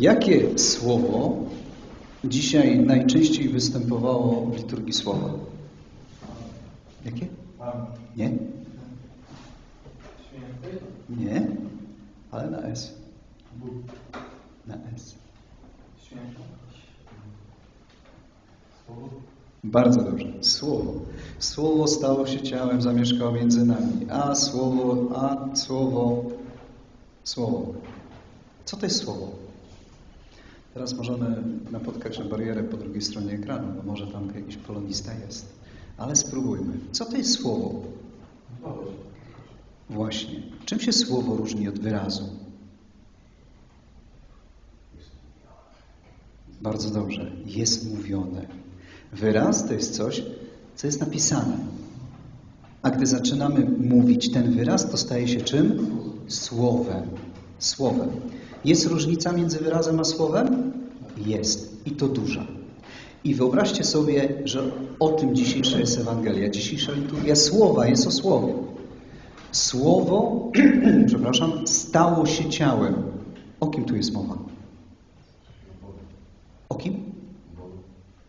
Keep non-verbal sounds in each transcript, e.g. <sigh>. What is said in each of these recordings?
Jakie słowo dzisiaj najczęściej występowało w liturgii słowa? Jakie? Nie? Nie? Ale na S. Na S. Bardzo dobrze. Słowo. Słowo stało się ciałem, zamieszkało między nami. A słowo, a słowo, słowo. Co to jest słowo? Teraz możemy napotkać na barierę po drugiej stronie ekranu, bo może tam jakiś polonista jest. Ale spróbujmy. Co to jest słowo? Właśnie. Czym się słowo różni od wyrazu? Bardzo dobrze. Jest mówione. Wyraz to jest coś, co jest napisane. A gdy zaczynamy mówić ten wyraz, to staje się czym? Słowem. Słowem. Jest różnica między wyrazem a słowem? Jest. I to duża. I wyobraźcie sobie, że o tym dzisiejsza jest Ewangelia. Dzisiejsza liturgia słowa jest o słowie. Słowo, <clears throat> przepraszam, stało się ciałem. O kim tu jest mowa? O kim?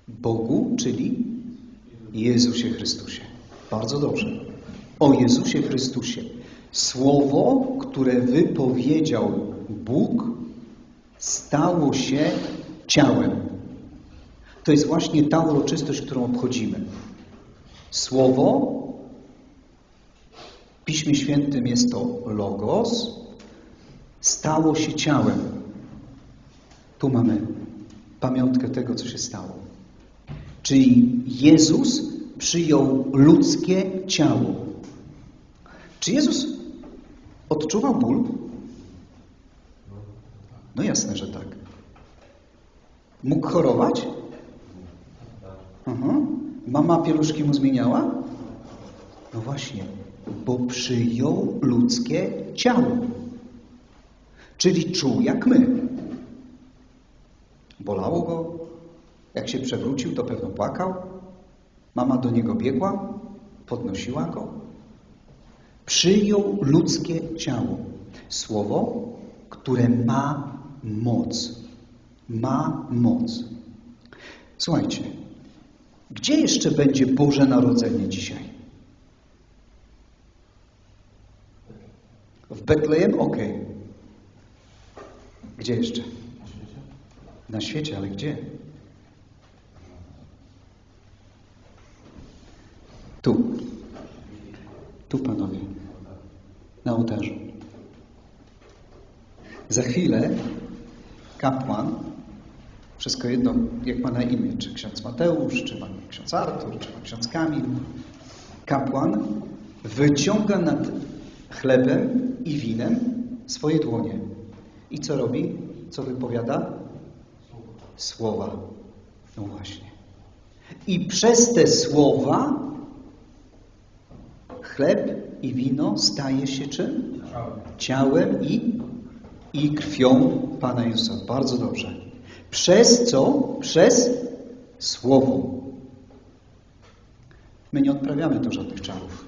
Bogu, czyli Jezusie Chrystusie. Bardzo dobrze. O Jezusie Chrystusie. Słowo, które wypowiedział Bóg, stało się ciałem. To jest właśnie ta uroczystość, którą obchodzimy. Słowo, w Piśmie Świętym jest to Logos, stało się ciałem. Tu mamy pamiątkę tego, co się stało. Czyli Jezus przyjął ludzkie ciało. Czy Jezus odczuwał ból? No jasne, że tak. Mógł chorować? Aha. Mama pieluszki mu zmieniała? No właśnie, bo przyjął ludzkie ciało. Czyli czuł jak my. Bolało go, jak się przewrócił, to pewno płakał. Mama do niego biegła, podnosiła go. Przyjął ludzkie ciało. Słowo, które ma moc. Ma moc. Słuchajcie, gdzie jeszcze będzie Boże Narodzenie dzisiaj? W Betlejem? Okay. Gdzie jeszcze? Na świecie, ale gdzie? Tu. Tu, panowie. Na ołtarzu. Za chwilę kapłan, wszystko jedno, jak ma na imię, czy ksiądz Mateusz, czy pan ksiądz Artur, czy pan ksiądz Kamil, kapłan wyciąga nad chlebem i winem swoje dłonie. I co robi? Co wypowiada? Słowa. No właśnie. I przez te słowa chleb i wino staje się czym? Ciałem i, i krwią Pana Jezusa. Bardzo dobrze. Przez co? Przez Słowo. My nie odprawiamy tu żadnych czarów.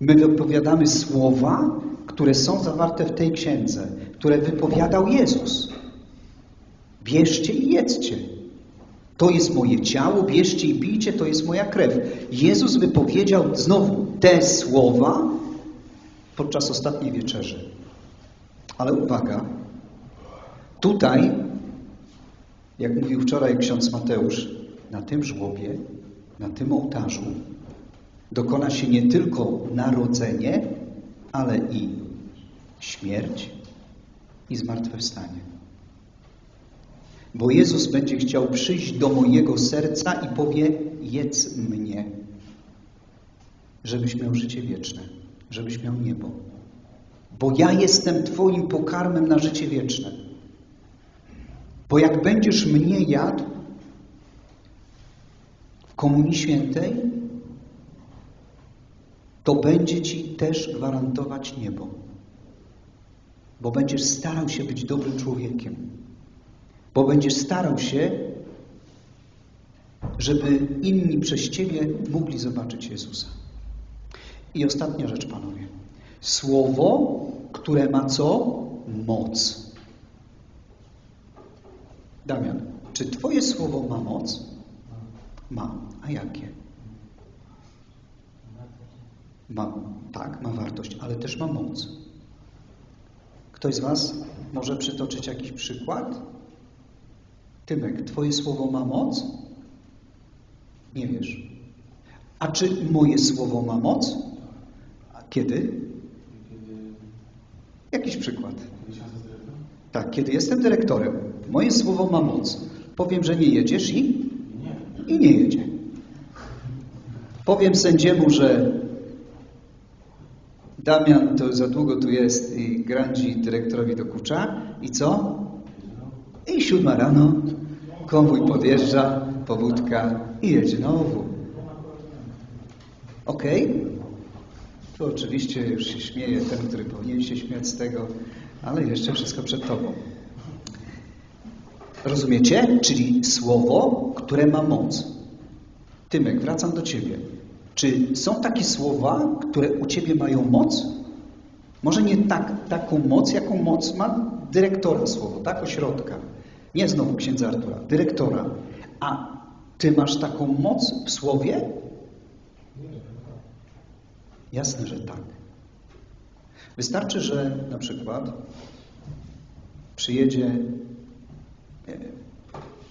My wypowiadamy słowa, które są zawarte w tej księdze, które wypowiadał Jezus. Bierzcie i jedzcie. To jest moje ciało, bierzcie i pijcie, to jest moja krew. Jezus wypowiedział znowu te słowa podczas ostatniej wieczerzy. Ale uwaga, tutaj, jak mówił wczoraj ksiądz Mateusz, na tym żłobie, na tym ołtarzu dokona się nie tylko narodzenie, ale i śmierć i zmartwychwstanie. Bo Jezus będzie chciał przyjść do mojego serca i powie, jedz mnie, żebyś miał życie wieczne, żebyś miał niebo. Bo ja jestem Twoim pokarmem na życie wieczne. Bo jak będziesz mnie jadł w Komunii Świętej, to będzie Ci też gwarantować niebo. Bo będziesz starał się być dobrym człowiekiem. Bo będziesz starał się, żeby inni przez Ciebie mogli zobaczyć Jezusa. I ostatnia rzecz, panowie. Słowo, które ma co? Moc. Damian, czy Twoje słowo ma moc? Ma. A jakie? Ma, tak, ma wartość, ale też ma moc. Ktoś z Was może przytoczyć jakiś przykład? Tymek, Twoje słowo ma moc? Nie wiesz. A czy moje słowo ma moc? A kiedy? Jakiś przykład. Tak, kiedy jestem dyrektorem, moje słowo ma moc. Powiem, że nie jedziesz i, i nie jedzie. Powiem sędziemu, że Damian to za długo tu jest i grandzi dyrektorowi dokucza i co? I siódma rano konwój podjeżdża, powódka i jedzie na. Okej? Tu oczywiście już się śmieje ten, który powinien się śmiać z tego, ale jeszcze wszystko przed tobą. Rozumiecie? Czyli słowo, które ma moc. Tymek, wracam do ciebie. Czy są takie słowa, które u ciebie mają moc? Może nie tak, taką moc, jaką moc ma dyrektora słowo, tak? Ośrodka. Nie znowu księdza Artura, dyrektora. A ty masz taką moc w słowie? Jasne, że tak. Wystarczy, że na przykład przyjedzie, nie wiem,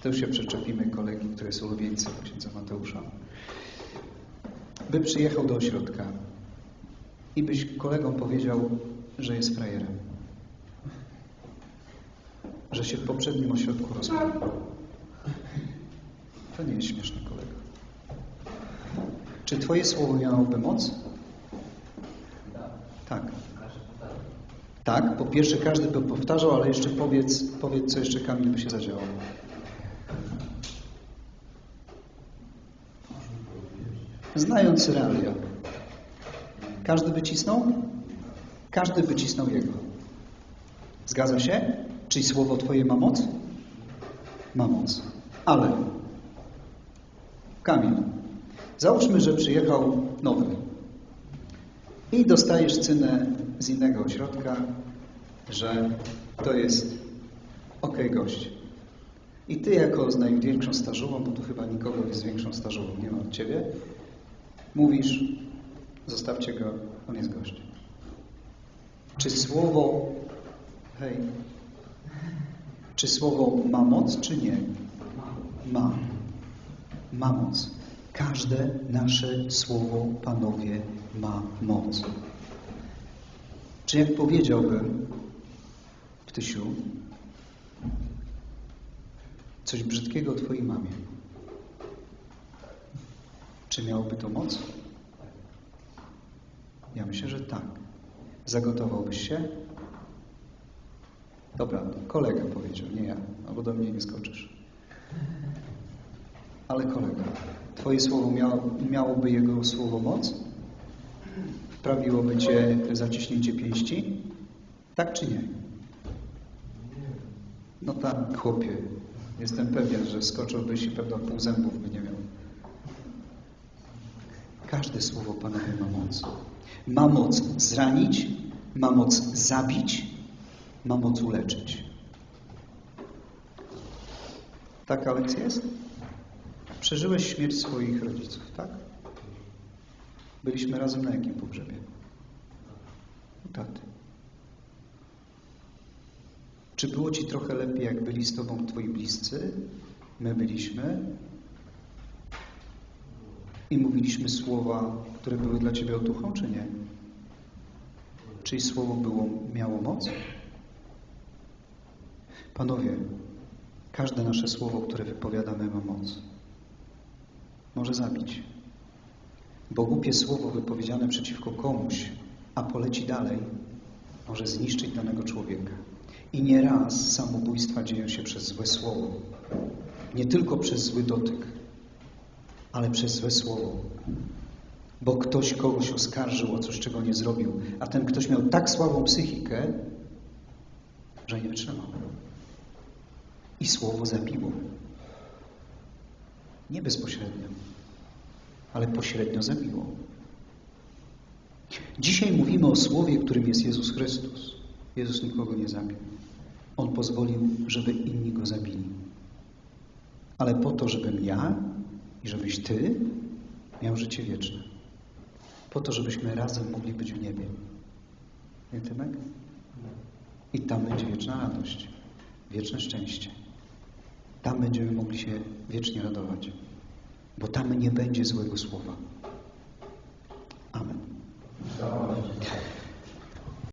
już się przyczepimy kolegi, który jest ulubieńcem księdza Mateusza, by przyjechał do ośrodka i byś kolegom powiedział, że jest frajerem. Że się w poprzednim ośrodku rozpadł. To nie jest śmieszne, kolego. Czy twoje słowo miałoby moc? Tak. Tak, po pierwsze każdy by powtarzał, ale jeszcze powiedz, powiedz co jeszcze Kamil by się zadziało. Znając realia. Każdy by cisnął? Każdy by cisnął jego. Zgadza się? Czyli słowo Twoje ma moc? Ma moc. Ale Kamil, załóżmy, że przyjechał nowy i dostajesz cynę z innego ośrodka, że to jest ok gość. I ty jako z największą stażową, bo tu chyba nikogo jest z większą stażową, nie ma od ciebie, mówisz, zostawcie go, on jest gość. Czy słowo, hej, czy słowo ma moc, czy nie? Ma. Ma moc. Każde nasze słowo, panowie, ma moc. Czy jak powiedziałbym, Ptysiu, coś brzydkiego o twojej mamie, czy miałoby to moc? Ja myślę, że tak. Zagotowałbyś się? Dobra, kolega powiedział, nie ja, albo do mnie nie skoczysz. Ale kolega, twoje słowo miało, miałoby jego słowo moc? Wprawiłoby cię zaciśnięcie pięści? Tak czy nie? No tak, chłopie. Jestem pewien, że skoczyłbyś i pewno pół zębów by nie miał. Każde słowo Panowie ma moc. Ma moc zranić, ma moc zabić, ma moc uleczyć. Taka lekcja jest? Przeżyłeś śmierć swoich rodziców, tak? Byliśmy razem na jakim pogrzebie? U taty. Czy było Ci trochę lepiej, jak byli z Tobą Twoi bliscy? My byliśmy i mówiliśmy słowa, które były dla Ciebie otuchą, czy nie? Czy słowo było, miało moc? Panowie, każde nasze słowo, które wypowiadamy, ma moc. Może zabić. Bo głupie słowo wypowiedziane przeciwko komuś, a poleci dalej, może zniszczyć danego człowieka. I nieraz samobójstwa dzieją się przez złe słowo. Nie tylko przez zły dotyk, ale przez złe słowo. Bo ktoś kogoś oskarżył o coś, czego nie zrobił, a ten ktoś miał tak słabą psychikę, że nie wytrzymał. I słowo zabiło. Nie bezpośrednio, ale pośrednio zabiło. Dzisiaj mówimy o słowie, którym jest Jezus Chrystus. Jezus nikogo nie zabił. On pozwolił, żeby inni go zabili. ale po to, żebym ja i żebyś Ty miał życie wieczne. Po to, żebyśmy razem mogli być w niebie. Nie, Tymek? I tam będzie wieczna radość, wieczne szczęście. Tam będziemy mogli się wiecznie radować, bo tam nie będzie złego słowa. Amen.